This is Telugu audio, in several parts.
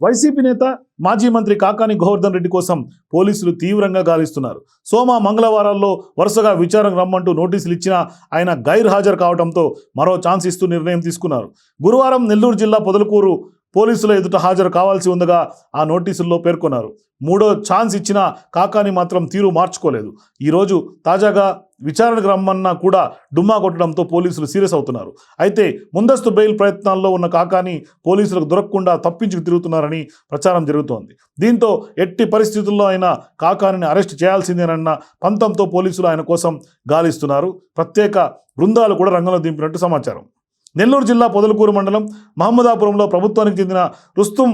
వైసీపీ నేత మాజీ మంత్రి కాకాని గోవర్ధన్ రెడ్డి కోసం పోలీసులు తీవ్రంగా గాలిస్తున్నారు. సోమ మంగళవారాల్లో వరుసగా విచారం రమ్మంటూ నోటీసులు ఇచ్చినా ఆయన గైర్ హాజరు కావడంతో మరో ఛాన్స్ ఇస్తూ నిర్ణయం తీసుకున్నారు. గురువారం నెల్లూరు జిల్లా పొదలకూరు పోలీసుల ఎదుట హాజరు కావాల్సి ఉండగా ఆ నోటీసుల్లో పేర్కొన్నారు. మూడో ఛాన్స్ ఇచ్చినా కాకాని మాత్రం తీరు మార్చుకోలేదు. ఈరోజు తాజాగా విచారణకు రమ్మన్నా కూడా డుమ్మా కొట్టడంతో పోలీసులు సీరియస్ అవుతున్నారు. అయితే ముందస్తు బెయిల్ ప్రయత్నాల్లో ఉన్న కాకాని పోలీసులకు దొరకకుండా తప్పించుకు తిరుగుతున్నారని ప్రచారం జరుగుతోంది. దీంతో ఎట్టి పరిస్థితుల్లో అయినా కాకానిని అరెస్ట్ చేయాల్సిందేనన్న పంతంతో పోలీసులు ఆయన కోసం గాలిస్తున్నారు. ప్రత్యేక బృందాలు కూడా రంగంలో దింపినట్టు సమాచారం. నెల్లూరు జిల్లా పొదలకూరు మండలం మహమ్మదాపురంలో ప్రభుత్వానికి చెందిన రుస్తుం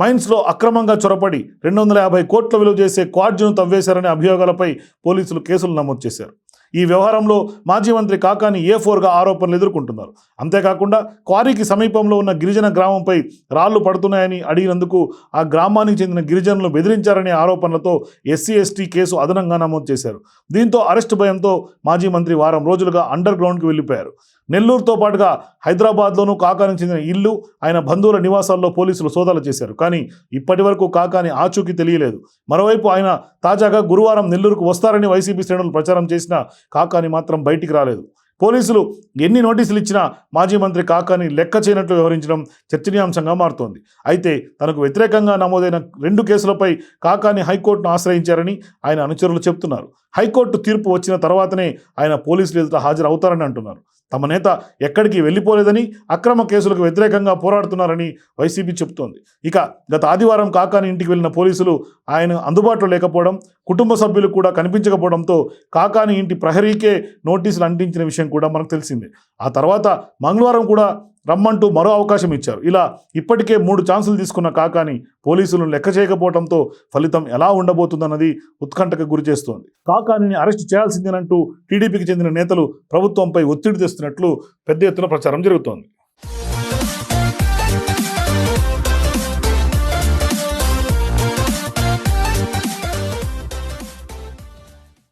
మైన్స్లో అక్రమంగా చొరపడి రెండు వందల యాభై కోట్ల విలువ చేసే క్వాడ్జును తవ్వేశారనే అభియోగాలపై పోలీసులు కేసులు నమోదు చేశారు. ఈ వ్యవహారంలో మాజీ మంత్రి కాకాని ఏ ఫోర్గా ఆరోపణలు ఎదుర్కొంటున్నారు. అంతేకాకుండా క్వారీకి సమీపంలో ఉన్న గిరిజన గ్రామంపై రాళ్ళు పడుతున్నాయని అడిగినందుకు ఆ గ్రామానికి చెందిన గిరిజనులు బెదిరించారనే ఆరోపణలతో ఎస్సీ ఎస్టీ కేసు అదనంగా నమోదు చేశారు. దీంతో అరెస్టు భయంతో మాజీ మంత్రి వారం రోజులుగా అండర్ గ్రౌండ్కి వెళ్ళిపోయారు. నెల్లూరుతో పాటుగా హైదరాబాద్లోనూ కాకానికి చెందిన ఇల్లు ఆయన బంధువుల నివాసాల్లో పోలీసులు సోదాలు చేశారు. కానీ ఇప్పటి వరకు కాకాని ఆచూకీ తెలియలేదు. మరోవైపు ఆయన తాజాగా గురువారం నెల్లూరుకు వస్తారని వైసీపీ శ్రేణులు ప్రచారం చేసినా కాకాని మాత్రం బయటికి రాలేదు. పోలీసులు ఎన్ని నోటీసులు ఇచ్చినా మాజీ మంత్రి కాకాని లెక్క చేయనట్లు వ్యవహరించడం చర్చనీయాంశంగా మారుతోంది. అయితే తనకు వ్యతిరేకంగా నమోదైన రెండు కేసులపై కాకాని హైకోర్టును ఆశ్రయించారని ఆయన అనుచరులు చెబుతున్నారు. హైకోర్టు తీర్పు వచ్చిన తర్వాతనే ఆయన పోలీసులు ఎదుట హాజరు అవుతారని అంటున్నారు. తమ నేత ఎక్కడికి వెళ్ళిపోలేదని అక్రమ కేసులకు వ్యతిరేకంగా పోరాడుతున్నారని వైసీపీ చెబుతోంది. ఇక గత ఆదివారం కాకాని ఇంటికి వెళ్ళిన పోలీసులు ఆయన అందుబాటులో లేకపోవడం కుటుంబ సభ్యులు కూడా కనిపించకపోవడంతో కాకాని ఇంటి ప్రహరీకే నోటీసులు అంటించిన విషయం కూడా మనకు తెలిసిందే. ఆ తర్వాత మంగళవారం కూడా రమ్మంటూ మరో అవకాశం ఇచ్చారు. ఇలా ఇప్పటికే మూడు ఛాన్సులు తీసుకున్న కాకాని పోలీసులను లెక్క చేయకపోవడంతో ఫలితం ఎలా ఉండబోతుందన్నది ఉత్కంఠకు గురిచేస్తోంది కాకానిని అరెస్టు చేయాల్సిందేనంటూ టీడీపీకి చెందిన నేతలు ప్రభుత్వంపై ఒత్తిడి తెస్తున్నట్లు పెద్ద ఎత్తున ప్రచారం జరుగుతోంది.